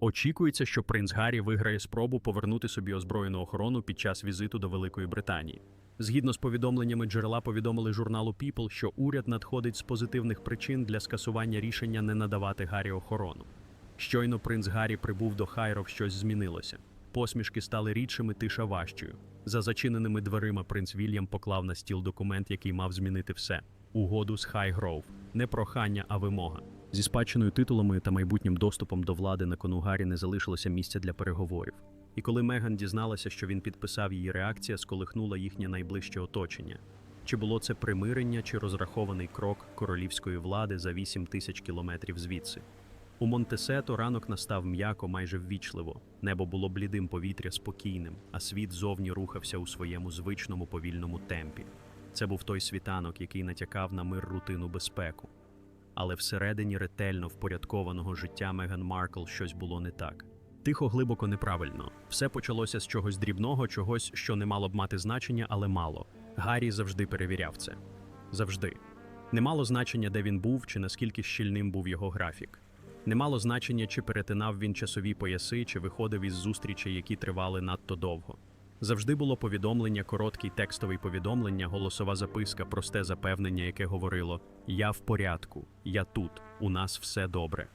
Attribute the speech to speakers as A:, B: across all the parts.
A: Очікується, що принц Гаррі виграє спробу повернути собі озброєну охорону під час візиту до Великої Британії. Згідно з повідомленнями джерела повідомили журналу People, що уряд надходить з позитивних причин для скасування рішення не надавати Гаррі охорону. Щойно принц Гаррі прибув до Хайров, щось змінилося. Посмішки стали рідшими, тиша важчою. За зачиненими дверима принц Вільям поклав на стіл документ, який мав змінити все угоду з Хайгроув. Не прохання, а вимога. Зі спадщиною титулами та майбутнім доступом до влади на кону Гаррі не залишилося місця для переговорів. І коли Меган дізналася, що він підписав її реакція, сколихнула їхнє найближче оточення. Чи було це примирення, чи розрахований крок королівської влади за 8 тисяч кілометрів звідси? У Монтесето ранок настав м'яко, майже ввічливо. Небо було блідим повітря спокійним, а світ зовні рухався у своєму звичному повільному темпі. Це був той світанок, який натякав на мир рутину безпеку. Але всередині ретельно впорядкованого життя Меган Маркл щось було не так. Тихо, глибоко неправильно. Все почалося з чогось дрібного, чогось, що не мало б мати значення, але мало. Гаррі завжди перевіряв це. Завжди. Не мало значення, де він був, чи наскільки щільним був його графік. Не мало значення, чи перетинав він часові пояси, чи виходив із зустрічей, які тривали надто довго. Завжди було повідомлення, короткий текстовий повідомлення, голосова записка, просте запевнення, яке говорило: Я в порядку, я тут, у нас все добре.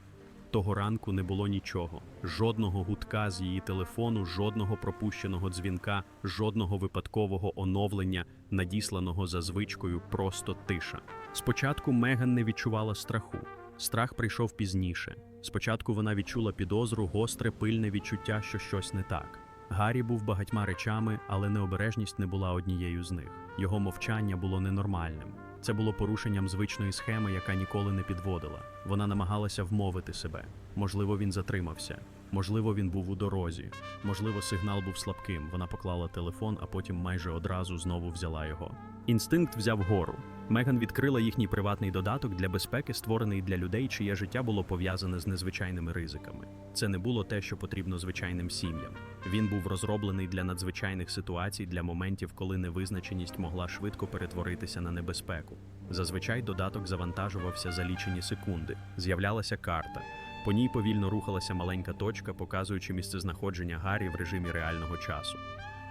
A: Того ранку не було нічого, жодного гудка з її телефону, жодного пропущеного дзвінка, жодного випадкового оновлення, надісланого за звичкою, просто тиша. Спочатку Меган не відчувала страху. Страх прийшов пізніше. Спочатку вона відчула підозру, гостре, пильне відчуття, що щось не так. Гаррі був багатьма речами, але необережність не була однією з них. Його мовчання було ненормальним. Це було порушенням звичної схеми, яка ніколи не підводила. Вона намагалася вмовити себе. Можливо, він затримався. Можливо, він був у дорозі. Можливо, сигнал був слабким. Вона поклала телефон, а потім майже одразу знову взяла його. Інстинкт взяв гору. Меган відкрила їхній приватний додаток для безпеки, створений для людей, чиє життя було пов'язане з незвичайними ризиками. Це не було те, що потрібно звичайним сім'ям. Він був розроблений для надзвичайних ситуацій, для моментів, коли невизначеність могла швидко перетворитися на небезпеку. Зазвичай додаток завантажувався за лічені секунди. З'являлася карта. По ній повільно рухалася маленька точка, показуючи місцезнаходження Гаррі в режимі реального часу.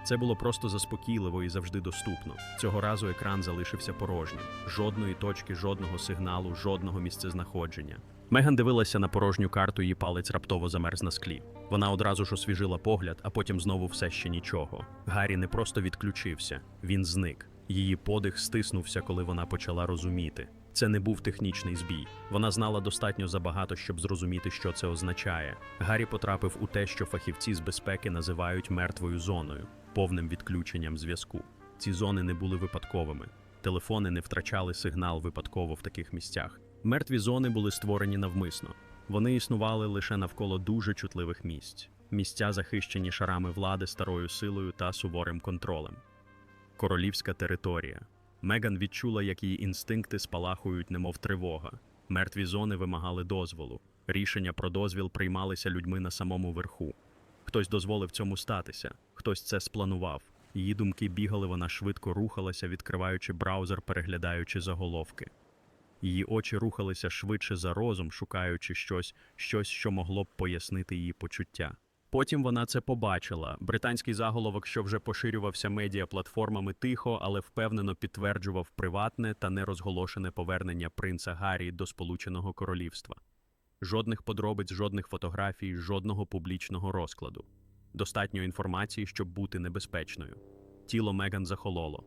A: Це було просто заспокійливо і завжди доступно. Цього разу екран залишився порожнім. Жодної точки, жодного сигналу, жодного місцезнаходження. Меган дивилася на порожню карту, її палець раптово замерз на склі. Вона одразу ж освіжила погляд, а потім знову все ще нічого. Гаррі не просто відключився, він зник. Її подих стиснувся, коли вона почала розуміти. Це не був технічний збій. Вона знала достатньо забагато, щоб зрозуміти, що це означає. Гаррі потрапив у те, що фахівці з безпеки називають мертвою зоною, повним відключенням зв'язку. Ці зони не були випадковими. Телефони не втрачали сигнал випадково в таких місцях. Мертві зони були створені навмисно. Вони існували лише навколо дуже чутливих місць. Місця захищені шарами влади старою силою та суворим контролем. Королівська територія. Меган відчула, як її інстинкти спалахують, немов тривога. Мертві зони вимагали дозволу. Рішення про дозвіл приймалися людьми на самому верху. Хтось дозволив цьому статися, хтось це спланував. Її думки бігали, вона швидко рухалася, відкриваючи браузер, переглядаючи заголовки. Її очі рухалися швидше за розум, шукаючи щось, щось, що могло б пояснити її почуття. Потім вона це побачила. Британський заголовок, що вже поширювався медіаплатформами тихо, але впевнено підтверджував приватне та нерозголошене повернення принца Гаррі до Сполученого Королівства. Жодних подробиць, жодних фотографій, жодного публічного розкладу. Достатньо інформації, щоб бути небезпечною. Тіло Меган захололо.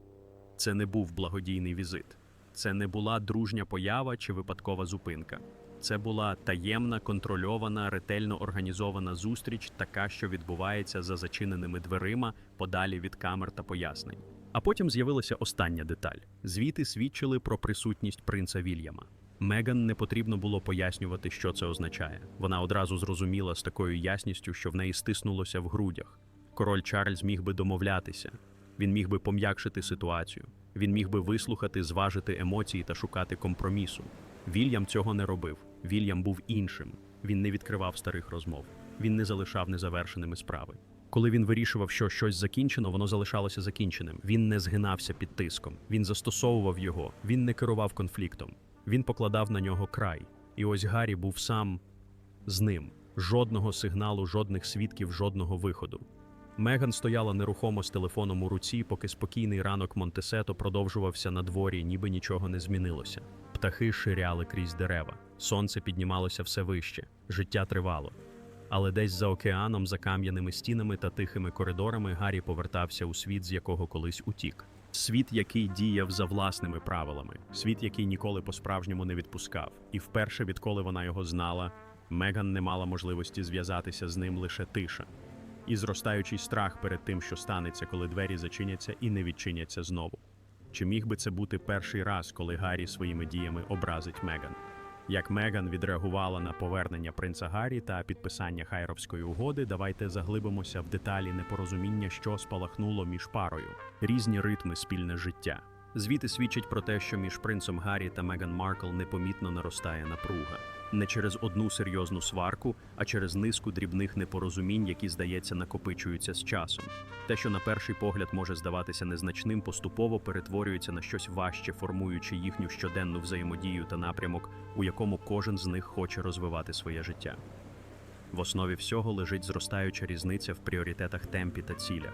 A: Це не був благодійний візит. Це не була дружня поява чи випадкова зупинка. Це була таємна, контрольована, ретельно організована зустріч, така, що відбувається за зачиненими дверима, подалі від камер та пояснень. А потім з'явилася остання деталь: звіти свідчили про присутність принца Вільяма. Меган не потрібно було пояснювати, що це означає. Вона одразу зрозуміла з такою ясністю, що в неї стиснулося в грудях. Король Чарльз міг би домовлятися, він міг би пом'якшити ситуацію, він міг би вислухати, зважити емоції та шукати компромісу. Вільям цього не робив. Вільям був іншим. Він не відкривав старих розмов, він не залишав незавершеними справи. Коли він вирішував, що щось закінчено, воно залишалося закінченим. Він не згинався під тиском, він застосовував його, він не керував конфліктом. Він покладав на нього край. І ось Гаррі був сам з ним. Жодного сигналу, жодних свідків, жодного виходу. Меган стояла нерухомо з телефоном у руці, поки спокійний ранок Монтесето продовжувався на дворі, ніби нічого не змінилося. Птахи ширяли крізь дерева, сонце піднімалося все вище, життя тривало. Але десь за океаном, за кам'яними стінами та тихими коридорами Гаррі повертався у світ, з якого колись утік. Світ, який діяв за власними правилами, світ, який ніколи по-справжньому не відпускав. І вперше, відколи вона його знала, Меган не мала можливості зв'язатися з ним лише тиша. І зростаючий страх перед тим, що станеться, коли двері зачиняться і не відчиняться знову. Чи міг би це бути перший раз, коли Гаррі своїми діями образить Меган? Як Меган відреагувала на повернення принца Гаррі та підписання Хайровської угоди, давайте заглибимося в деталі непорозуміння, що спалахнуло між парою, різні ритми спільне життя. Звіти свідчать про те, що між принцем Гаррі та Меган Маркл непомітно наростає напруга. Не через одну серйозну сварку, а через низку дрібних непорозумінь, які, здається, накопичуються з часом. Те, що на перший погляд може здаватися незначним, поступово перетворюється на щось важче, формуючи їхню щоденну взаємодію та напрямок, у якому кожен з них хоче розвивати своє життя. В основі всього лежить зростаюча різниця в пріоритетах темпі та цілях.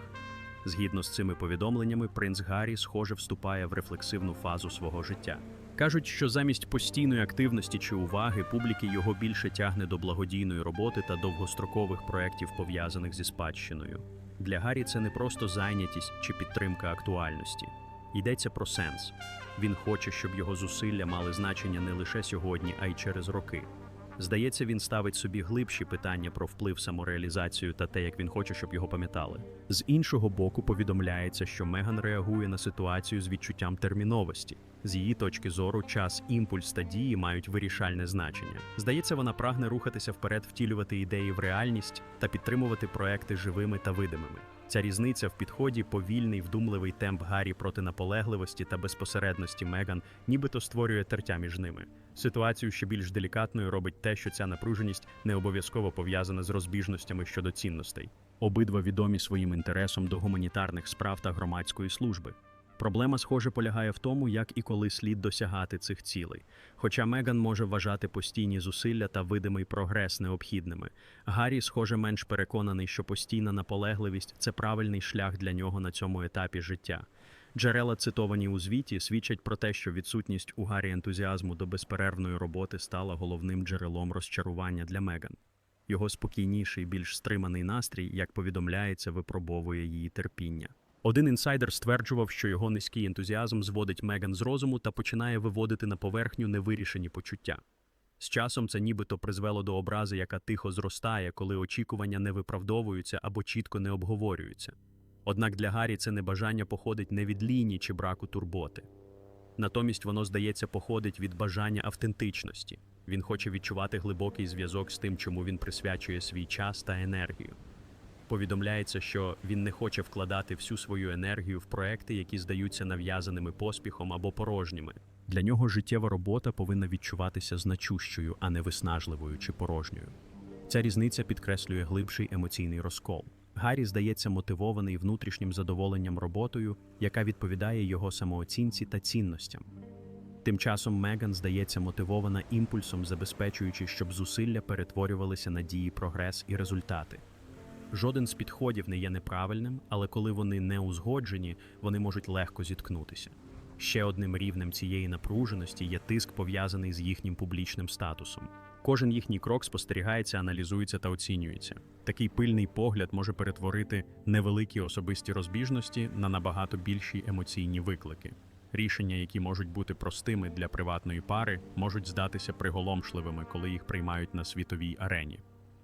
A: Згідно з цими повідомленнями, принц Гаррі, схоже, вступає в рефлексивну фазу свого життя. Кажуть, що замість постійної активності чи уваги публіки його більше тягне до благодійної роботи та довгострокових проєктів, пов'язаних зі спадщиною. Для Гаррі це не просто зайнятість чи підтримка актуальності. Йдеться про сенс. Він хоче, щоб його зусилля мали значення не лише сьогодні, а й через роки. Здається, він ставить собі глибші питання про вплив самореалізацію та те, як він хоче, щоб його пам'ятали. З іншого боку, повідомляється, що Меган реагує на ситуацію з відчуттям терміновості. З її точки зору, час, імпульс та дії мають вирішальне значення. Здається, вона прагне рухатися вперед, втілювати ідеї в реальність та підтримувати проекти живими та видимими. Ця різниця в підході, повільний, вдумливий темп Гаррі проти наполегливості та безпосередності Меган, нібито створює тертя між ними. Ситуацію ще більш делікатною робить те, що ця напруженість не обов'язково пов'язана з розбіжностями щодо цінностей. Обидва відомі своїм інтересом до гуманітарних справ та громадської служби. Проблема, схоже, полягає в тому, як і коли слід досягати цих цілей. Хоча Меган може вважати постійні зусилля та видимий прогрес необхідними, Гаррі, схоже, менш переконаний, що постійна наполегливість це правильний шлях для нього на цьому етапі життя. Джерела, цитовані у звіті, свідчать про те, що відсутність у Гаррі ентузіазму до безперервної роботи стала головним джерелом розчарування для Меган. Його спокійніший, більш стриманий настрій, як повідомляється, випробовує її терпіння. Один інсайдер стверджував, що його низький ентузіазм зводить Меган з розуму та починає виводити на поверхню невирішені почуття. З часом це нібито призвело до образи, яка тихо зростає, коли очікування не виправдовуються або чітко не обговорюються. Однак для Гаррі це небажання походить не від лінії чи браку турботи. Натомість воно, здається, походить від бажання автентичності. Він хоче відчувати глибокий зв'язок з тим, чому він присвячує свій час та енергію. Повідомляється, що він не хоче вкладати всю свою енергію в проекти, які здаються нав'язаними поспіхом або порожніми. Для нього життєва робота повинна відчуватися значущою, а не виснажливою чи порожньою. Ця різниця підкреслює глибший емоційний розкол. Гаррі здається мотивований внутрішнім задоволенням роботою, яка відповідає його самооцінці та цінностям. Тим часом Меган здається мотивована імпульсом, забезпечуючи, щоб зусилля перетворювалися на дії, прогрес і результати. Жоден з підходів не є неправильним, але коли вони не узгоджені, вони можуть легко зіткнутися. Ще одним рівнем цієї напруженості є тиск, пов'язаний з їхнім публічним статусом. Кожен їхній крок спостерігається, аналізується та оцінюється. Такий пильний погляд може перетворити невеликі особисті розбіжності на набагато більші емоційні виклики. Рішення, які можуть бути простими для приватної пари, можуть здатися приголомшливими, коли їх приймають на світовій арені.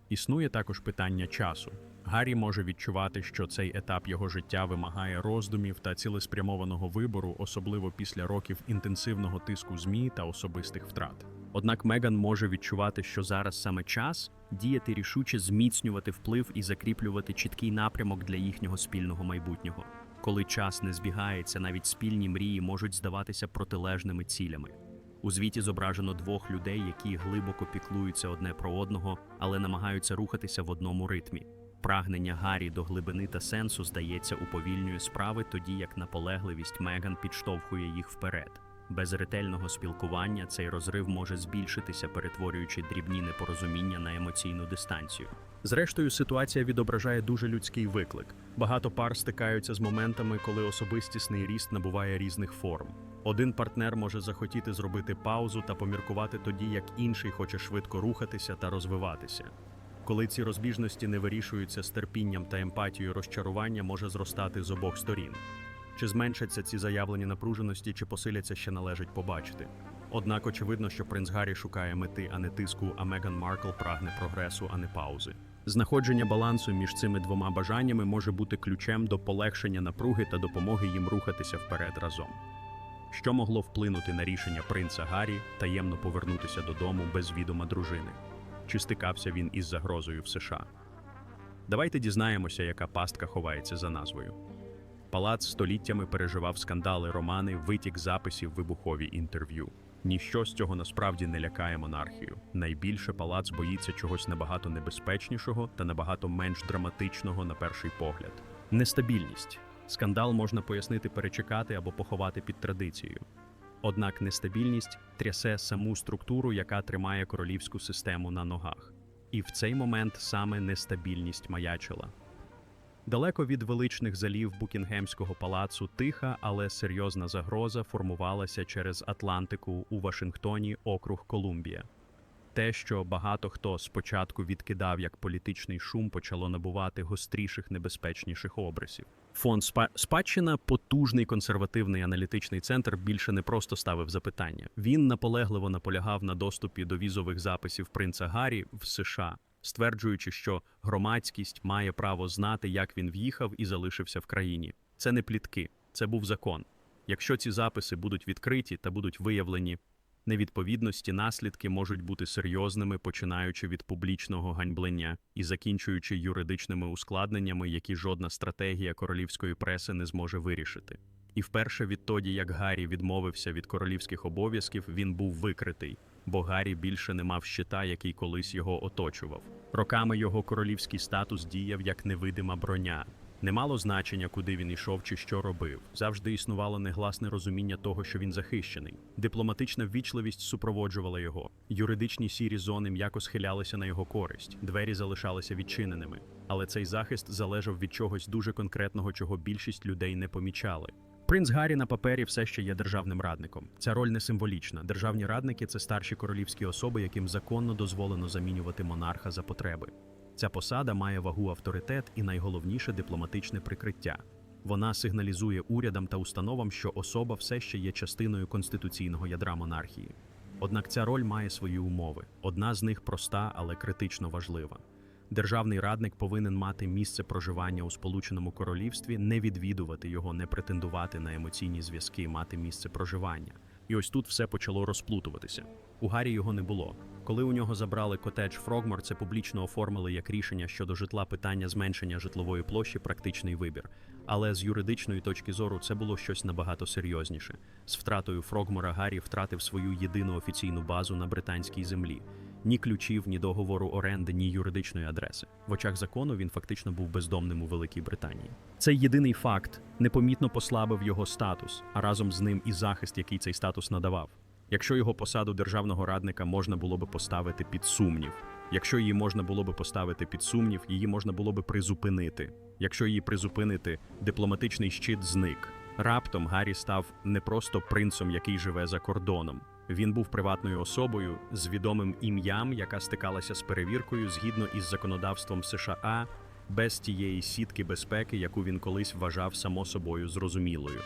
A: Існує також питання часу. Гаррі може відчувати, що цей етап його життя вимагає роздумів та цілеспрямованого вибору, особливо після років інтенсивного тиску ЗМІ та особистих втрат. Однак Меган може відчувати, що зараз саме час діяти рішуче, зміцнювати вплив і закріплювати чіткий напрямок для їхнього спільного майбутнього. Коли час не збігається, навіть спільні мрії можуть здаватися протилежними цілями. У звіті зображено двох людей, які глибоко піклуються одне про одного, але намагаються рухатися в одному ритмі. Прагнення Гаррі до глибини та сенсу, здається, уповільнює справи, тоді як наполегливість Меган підштовхує їх вперед. Без ретельного спілкування цей розрив може збільшитися, перетворюючи дрібні непорозуміння на емоційну дистанцію. Зрештою, ситуація відображає дуже людський виклик. Багато пар стикаються з моментами, коли особистісний ріст набуває різних форм. Один партнер може захотіти зробити паузу та поміркувати тоді, як інший хоче швидко рухатися та розвиватися. Коли ці розбіжності не вирішуються з терпінням та емпатією, розчарування може зростати з обох сторін. Чи зменшаться ці заявлені напруженості, чи посиляться, ще належить побачити. Однак очевидно, що принц Гаррі шукає мети, а не тиску, а Меган Маркл прагне прогресу, а не паузи. Знаходження балансу між цими двома бажаннями може бути ключем до полегшення напруги та допомоги їм рухатися вперед разом. Що могло вплинути на рішення принца Гаррі таємно повернутися додому без відома дружини? Чи стикався він із загрозою в США? Давайте дізнаємося, яка пастка ховається за назвою. Палац століттями переживав скандали, романи, витік записів, вибухові інтерв'ю. Ніщо з цього насправді не лякає монархію. Найбільше палац боїться чогось набагато небезпечнішого та набагато менш драматичного на перший погляд. Нестабільність. Скандал можна пояснити перечекати або поховати під традицією. Однак нестабільність трясе саму структуру, яка тримає королівську систему на ногах. І в цей момент саме нестабільність маячила. Далеко від величних залів Букінгемського палацу тиха, але серйозна загроза формувалася через Атлантику у Вашингтоні, округ Колумбія. Те, що багато хто спочатку відкидав як політичний шум, почало набувати гостріших небезпечніших обрисів. Фонд спа- спадщина, потужний консервативний аналітичний центр, більше не просто ставив запитання. Він наполегливо наполягав на доступі до візових записів принца Гаррі в США, стверджуючи, що громадськість має право знати, як він в'їхав і залишився в країні. Це не плітки, це був закон. Якщо ці записи будуть відкриті та будуть виявлені невідповідності, наслідки можуть бути серйозними, починаючи від публічного ганьблення і закінчуючи юридичними ускладненнями, які жодна стратегія королівської преси не зможе вирішити. І вперше відтоді, як Гаррі відмовився від королівських обов'язків, він був викритий, бо Гаррі більше не мав щита, який колись його оточував. Роками його королівський статус діяв як невидима броня. Не мало значення, куди він йшов чи що робив. Завжди існувало негласне розуміння того, що він захищений. Дипломатична ввічливість супроводжувала його. Юридичні сірі зони м'яко схилялися на його користь, двері залишалися відчиненими. Але цей захист залежав від чогось дуже конкретного, чого більшість людей не помічали. Принц Гаррі на папері все ще є державним радником. Ця роль не символічна. Державні радники це старші королівські особи, яким законно дозволено замінювати монарха за потреби. Ця посада має вагу авторитет і найголовніше дипломатичне прикриття. Вона сигналізує урядам та установам, що особа все ще є частиною конституційного ядра монархії. Однак ця роль має свої умови. Одна з них проста, але критично важлива. Державний радник повинен мати місце проживання у Сполученому Королівстві, не відвідувати його, не претендувати на емоційні зв'язки, мати місце проживання. І ось тут все почало розплутуватися. У Гаррі його не було. Коли у нього забрали котедж Фрогмор, це публічно оформили як рішення щодо житла питання зменшення житлової площі, практичний вибір. Але з юридичної точки зору це було щось набагато серйозніше. З втратою Фрогмора Гаррі втратив свою єдину офіційну базу на британській землі. Ні ключів, ні договору оренди, ні юридичної адреси. В очах закону він фактично був бездомним у Великій Британії. Цей єдиний факт непомітно послабив його статус, а разом з ним і захист, який цей статус надавав. Якщо його посаду державного радника можна було би поставити під сумнів, якщо її можна було би поставити під сумнів, її можна було би призупинити. Якщо її призупинити, дипломатичний щит зник. Раптом Гаррі став не просто принцем, який живе за кордоном. Він був приватною особою з відомим ім'ям, яка стикалася з перевіркою згідно із законодавством США, без тієї сітки безпеки, яку він колись вважав само собою зрозумілою.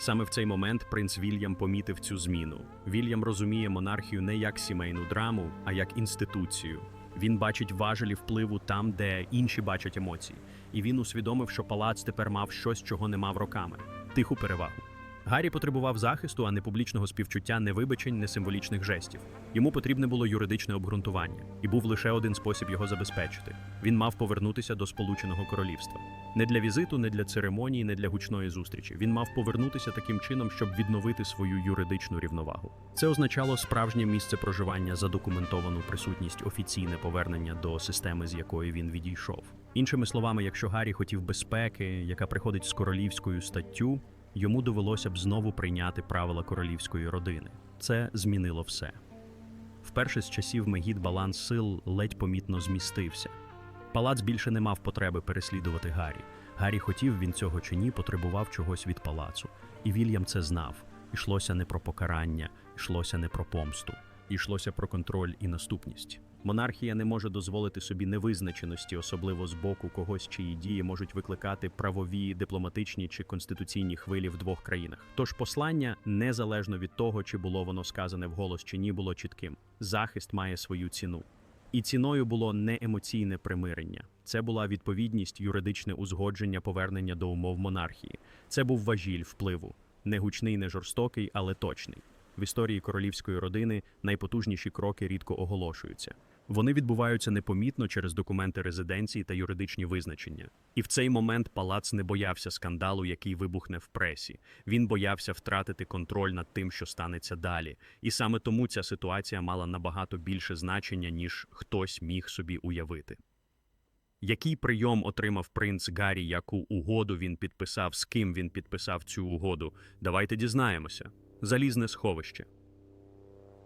A: Саме в цей момент принц Вільям помітив цю зміну. Вільям розуміє монархію не як сімейну драму, а як інституцію. Він бачить важелі впливу там, де інші бачать емоції, і він усвідомив, що палац тепер мав щось, чого не мав роками тиху перевагу. Гаррі потребував захисту, а не публічного співчуття, не вибачень, не символічних жестів. Йому потрібне було юридичне обґрунтування, і був лише один спосіб його забезпечити. Він мав повернутися до Сполученого Королівства. Не для візиту, не для церемонії, не для гучної зустрічі. Він мав повернутися таким чином, щоб відновити свою юридичну рівновагу. Це означало справжнє місце проживання, задокументовану присутність, офіційне повернення до системи, з якої він відійшов. Іншими словами, якщо Гаррі хотів безпеки, яка приходить з королівською статтю, Йому довелося б знову прийняти правила королівської родини. Це змінило все. Вперше з часів Мегід баланс сил ледь помітно змістився. Палац більше не мав потреби переслідувати Гаррі. Гаррі хотів він цього чи ні, потребував чогось від палацу. І Вільям це знав. Ішлося не про покарання, йшлося не про помсту, йшлося про контроль і наступність. Монархія не може дозволити собі невизначеності, особливо з боку когось, чиї дії можуть викликати правові, дипломатичні чи конституційні хвилі в двох країнах. Тож послання, незалежно від того, чи було воно сказане вголос чи ні, було чітким. Захист має свою ціну. І ціною було не емоційне примирення. Це була відповідність, юридичне узгодження повернення до умов монархії. Це був важіль впливу, не гучний, не жорстокий, але точний. В історії королівської родини найпотужніші кроки рідко оголошуються. Вони відбуваються непомітно через документи резиденції та юридичні визначення. І в цей момент палац не боявся скандалу, який вибухне в пресі. Він боявся втратити контроль над тим, що станеться далі. І саме тому ця ситуація мала набагато більше значення, ніж хтось міг собі уявити. Який прийом отримав принц Гаррі, яку угоду він підписав, з ким він підписав цю угоду? Давайте дізнаємося. Залізне сховище.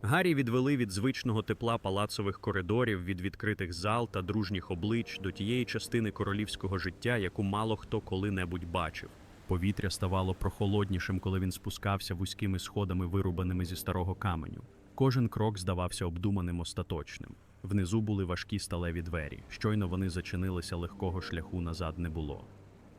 A: Гаррі відвели від звичного тепла палацових коридорів, від відкритих зал та дружніх облич до тієї частини королівського життя, яку мало хто коли-небудь бачив. Повітря ставало прохолоднішим, коли він спускався вузькими сходами, вирубаними зі старого каменю. Кожен крок здавався обдуманим остаточним. Внизу були важкі сталеві двері. Щойно вони зачинилися, легкого шляху назад не було.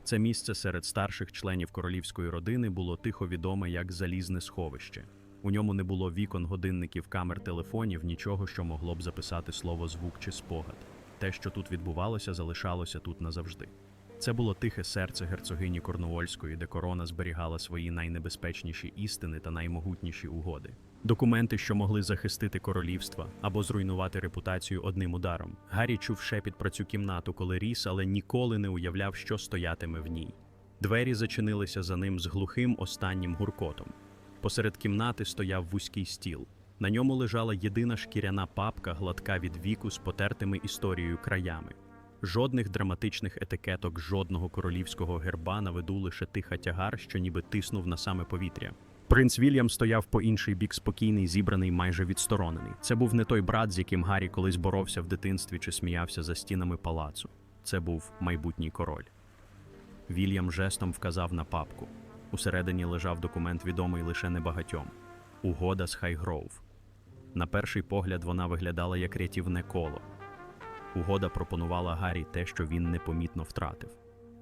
A: Це місце серед старших членів королівської родини було тихо відоме як залізне сховище. У ньому не було вікон, годинників, камер, телефонів, нічого, що могло б записати слово звук чи спогад. Те, що тут відбувалося, залишалося тут назавжди. Це було тихе серце герцогині Корнуольської, де корона зберігала свої найнебезпечніші істини та наймогутніші угоди. Документи, що могли захистити королівства або зруйнувати репутацію одним ударом. Гаррі чув шепіт про цю кімнату, коли ріс, але ніколи не уявляв, що стоятиме в ній. Двері зачинилися за ним з глухим останнім гуркотом. Посеред кімнати стояв вузький стіл. На ньому лежала єдина шкіряна папка, гладка від віку з потертими історією краями. Жодних драматичних етикеток, жодного королівського герба на виду лише тиха тягар, що ніби тиснув на саме повітря. Принц Вільям стояв по інший бік спокійний, зібраний, майже відсторонений. Це був не той брат, з яким Гаррі колись боровся в дитинстві чи сміявся за стінами палацу. Це був майбутній король. Вільям жестом вказав на папку. Усередині лежав документ, відомий лише небагатьом угода з Хайгроув. На перший погляд вона виглядала як рятівне коло. Угода пропонувала Гаррі те, що він непомітно втратив: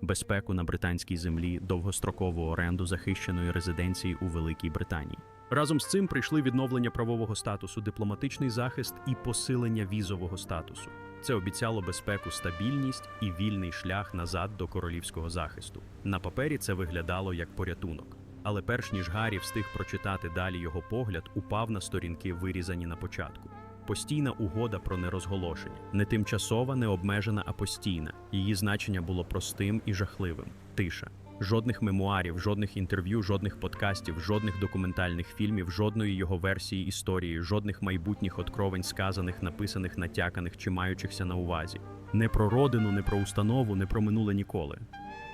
A: безпеку на британській землі, довгострокову оренду захищеної резиденції у Великій Британії. Разом з цим прийшли відновлення правового статусу, дипломатичний захист і посилення візового статусу. Це обіцяло безпеку, стабільність і вільний шлях назад до королівського захисту. На папері це виглядало як порятунок. Але перш ніж Гаррі встиг прочитати далі його погляд, упав на сторінки, вирізані на початку. Постійна угода про нерозголошення, не тимчасова, не обмежена, а постійна. Її значення було простим і жахливим. Тиша. Жодних мемуарів, жодних інтерв'ю, жодних подкастів, жодних документальних фільмів, жодної його версії історії, жодних майбутніх откровень, сказаних, написаних, натяканих чи маючихся на увазі. Не про родину, не про установу, не про минуле ніколи.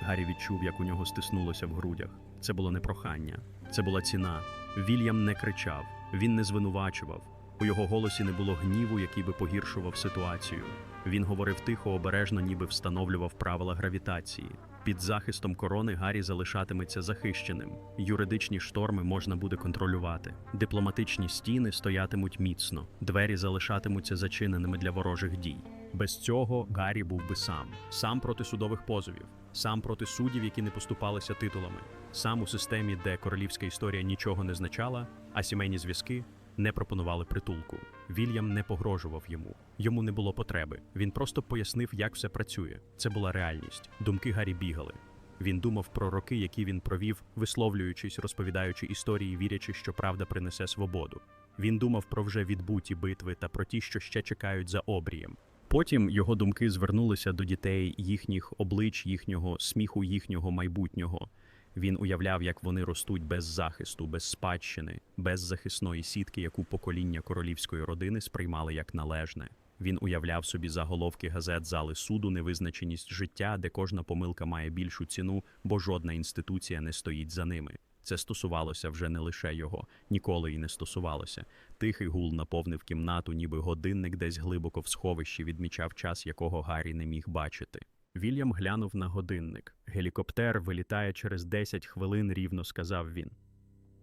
A: Гаррі відчув, як у нього стиснулося в грудях. Це було не прохання, це була ціна. Вільям не кричав, він не звинувачував. У його голосі не було гніву, який би погіршував ситуацію. Він говорив тихо, обережно, ніби встановлював правила гравітації. Під захистом корони Гаррі залишатиметься захищеним. Юридичні шторми можна буде контролювати. Дипломатичні стіни стоятимуть міцно, двері залишатимуться зачиненими для ворожих дій. Без цього Гаррі був би сам, сам проти судових позовів, сам проти суддів, які не поступалися титулами, сам у системі, де королівська історія нічого не значала, а сімейні зв'язки не пропонували притулку. Вільям не погрожував йому. Йому не було потреби. Він просто пояснив, як все працює. Це була реальність. Думки Гаррі бігали. Він думав про роки, які він провів, висловлюючись, розповідаючи історії, вірячи, що правда принесе свободу. Він думав про вже відбуті битви та про ті, що ще чекають за обрієм. Потім його думки звернулися до дітей, їхніх облич, їхнього сміху, їхнього майбутнього. Він уявляв, як вони ростуть без захисту, без спадщини, без захисної сітки, яку покоління королівської родини сприймали як належне. Він уявляв собі заголовки газет зали суду, невизначеність життя, де кожна помилка має більшу ціну, бо жодна інституція не стоїть за ними. Це стосувалося вже не лише його, ніколи й не стосувалося. Тихий гул наповнив кімнату, ніби годинник десь глибоко в сховищі відмічав час, якого Гаррі не міг бачити. Вільям глянув на годинник. Гелікоптер вилітає через 10 хвилин, рівно сказав він.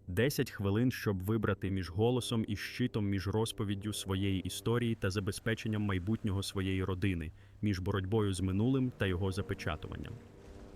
A: Десять хвилин, щоб вибрати між голосом і щитом, між розповіддю своєї історії та забезпеченням майбутнього своєї родини, між боротьбою з минулим та його запечатуванням.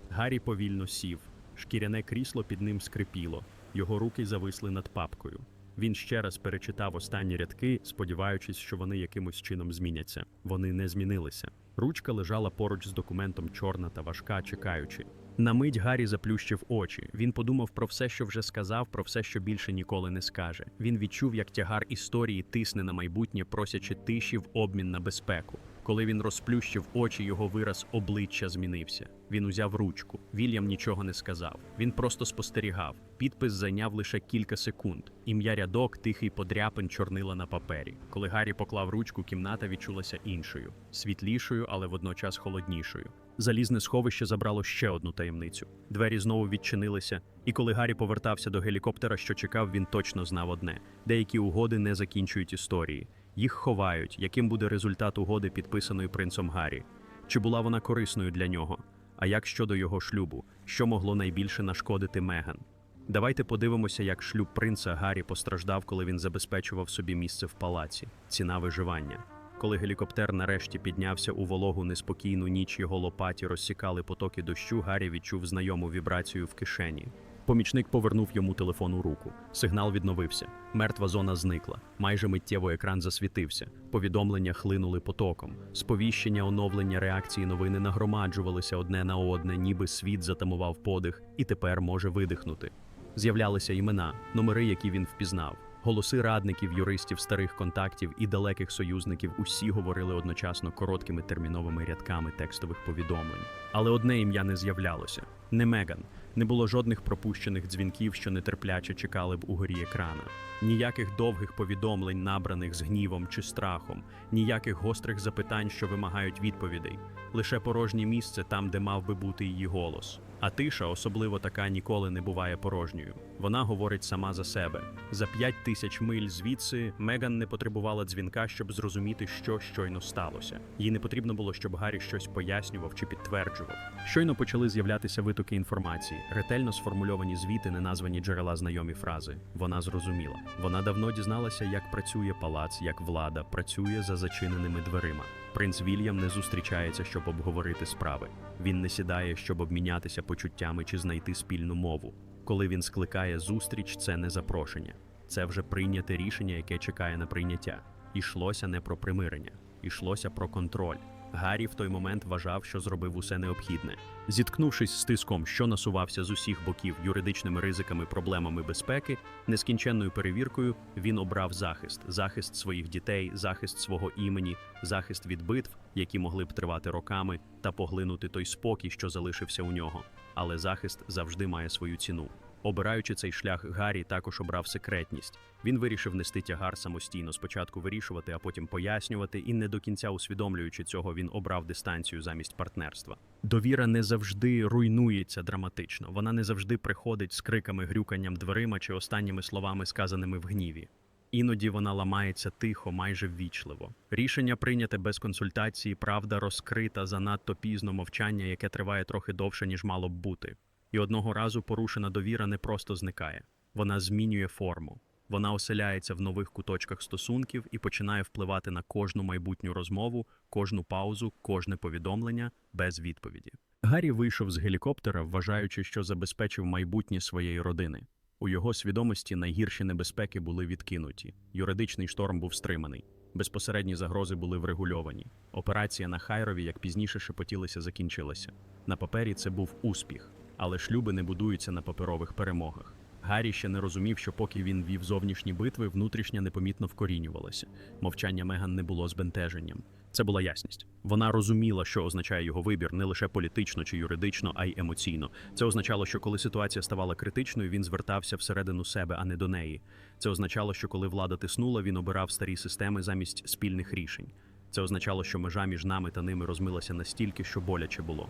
A: Гаррі повільно сів. Шкіряне крісло під ним скрипіло, його руки зависли над папкою. Він ще раз перечитав останні рядки, сподіваючись, що вони якимось чином зміняться. Вони не змінилися. Ручка лежала поруч з документом чорна та важка, чекаючи. На мить Гаррі заплющив очі. Він подумав про все, що вже сказав, про все, що більше ніколи не скаже. Він відчув, як тягар історії тисне на майбутнє, просячи тиші в обмін на безпеку. Коли він розплющив очі, його вираз обличчя змінився. Він узяв ручку. Вільям нічого не сказав. Він просто спостерігав. Підпис зайняв лише кілька секунд. Ім'я рядок, тихий подряпин чорнила на папері. Коли Гаррі поклав ручку, кімната відчулася іншою, світлішою, але водночас холоднішою. Залізне сховище забрало ще одну таємницю. Двері знову відчинилися, і коли Гаррі повертався до гелікоптера, що чекав, він точно знав одне: деякі угоди не закінчують історії. Їх ховають, яким буде результат угоди, підписаної принцом Гаррі. Чи була вона корисною для нього? А як щодо його шлюбу, що могло найбільше нашкодити Меган? Давайте подивимося, як шлюб принца Гаррі постраждав, коли він забезпечував собі місце в палаці, ціна виживання. Коли гелікоптер нарешті піднявся у вологу неспокійну ніч, його лопаті розсікали потоки дощу, Гаррі відчув знайому вібрацію в кишені. Помічник повернув йому телефон у руку. Сигнал відновився. Мертва зона зникла. Майже миттєво екран засвітився. Повідомлення хлинули потоком. Сповіщення, оновлення реакції новини нагромаджувалися одне на одне, ніби світ затамував подих і тепер може видихнути. З'являлися імена, номери, які він впізнав. Голоси радників, юристів, старих контактів і далеких союзників усі говорили одночасно короткими терміновими рядками текстових повідомлень. Але одне ім'я не з'являлося не Меган. Не було жодних пропущених дзвінків, що нетерпляче чекали б угорі екрана. Ніяких довгих повідомлень, набраних з гнівом чи страхом, ніяких гострих запитань, що вимагають відповідей, лише порожнє місце там, де мав би бути її голос. А тиша, особливо така, ніколи не буває порожньою. Вона говорить сама за себе. За п'ять тисяч миль звідси Меган не потребувала дзвінка, щоб зрозуміти, що щойно сталося. Їй не потрібно було, щоб Гаррі щось пояснював чи підтверджував. Щойно почали з'являтися витоки інформації, ретельно сформульовані звіти, неназвані джерела знайомі фрази. Вона зрозуміла. Вона давно дізналася, як працює палац, як влада працює за зачиненими дверима. Принц Вільям не зустрічається, щоб обговорити справи. Він не сідає, щоб обмінятися почуттями чи знайти спільну мову. Коли він скликає зустріч, це не запрошення. Це вже прийняте рішення, яке чекає на прийняття. Ішлося не про примирення, ішлося про контроль. Гаррі в той момент вважав, що зробив усе необхідне. Зіткнувшись з тиском, що насувався з усіх боків юридичними ризиками, проблемами безпеки, нескінченною перевіркою, він обрав захист: захист своїх дітей, захист свого імені, захист від битв, які могли б тривати роками, та поглинути той спокій, що залишився у нього. Але захист завжди має свою ціну. Обираючи цей шлях, Гаррі також обрав секретність. Він вирішив нести тягар самостійно, спочатку вирішувати, а потім пояснювати, і не до кінця усвідомлюючи цього, він обрав дистанцію замість партнерства. Довіра не завжди руйнується драматично. Вона не завжди приходить з криками, грюканням дверима чи останніми словами, сказаними в гніві. Іноді вона ламається тихо, майже ввічливо. Рішення прийняте без консультації, правда розкрита занадто пізно мовчання, яке триває трохи довше, ніж мало б бути. І одного разу порушена довіра не просто зникає, вона змінює форму. Вона оселяється в нових куточках стосунків і починає впливати на кожну майбутню розмову, кожну паузу, кожне повідомлення без відповіді. Гаррі вийшов з гелікоптера, вважаючи, що забезпечив майбутнє своєї родини. У його свідомості найгірші небезпеки були відкинуті. Юридичний шторм був стриманий. Безпосередні загрози були врегульовані. Операція на Хайрові, як пізніше шепотілися, закінчилася. На папері це був успіх, але шлюби не будуються на паперових перемогах. Гаррі ще не розумів, що поки він вів зовнішні битви, внутрішня непомітно вкорінювалася. Мовчання Меган не було збентеженням. Це була ясність. Вона розуміла, що означає його вибір не лише політично чи юридично, а й емоційно. Це означало, що коли ситуація ставала критичною, він звертався всередину себе, а не до неї. Це означало, що коли влада тиснула, він обирав старі системи замість спільних рішень. Це означало, що межа між нами та ними розмилася настільки, що боляче було.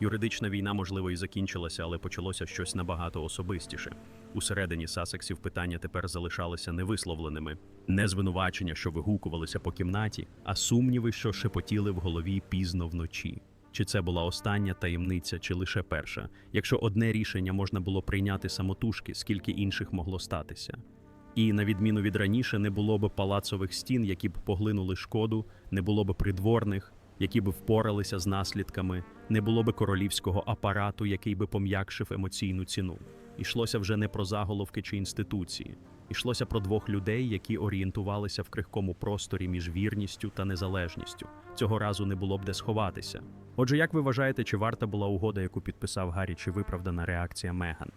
A: Юридична війна, можливо, і закінчилася, але почалося щось набагато особистіше. Усередині Сасексів питання тепер залишалися невисловленими, не звинувачення, що вигукувалися по кімнаті, а сумніви, що шепотіли в голові пізно вночі. Чи це була остання таємниця, чи лише перша? Якщо одне рішення можна було прийняти самотужки, скільки інших могло статися? І, на відміну від раніше, не було б палацових стін, які б поглинули шкоду, не було б придворних, які б впоралися з наслідками, не було б королівського апарату, який би пом'якшив емоційну ціну. Ішлося вже не про заголовки чи інституції, ішлося про двох людей, які орієнтувалися в крихкому просторі між вірністю та незалежністю. Цього разу не було б де сховатися. Отже, як ви вважаєте, чи варта була угода, яку підписав Гаррі, чи виправдана реакція Меган?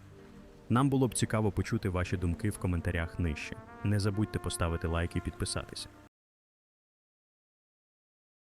A: Нам було б цікаво почути ваші думки в коментарях нижче. Не забудьте поставити лайк і підписатися.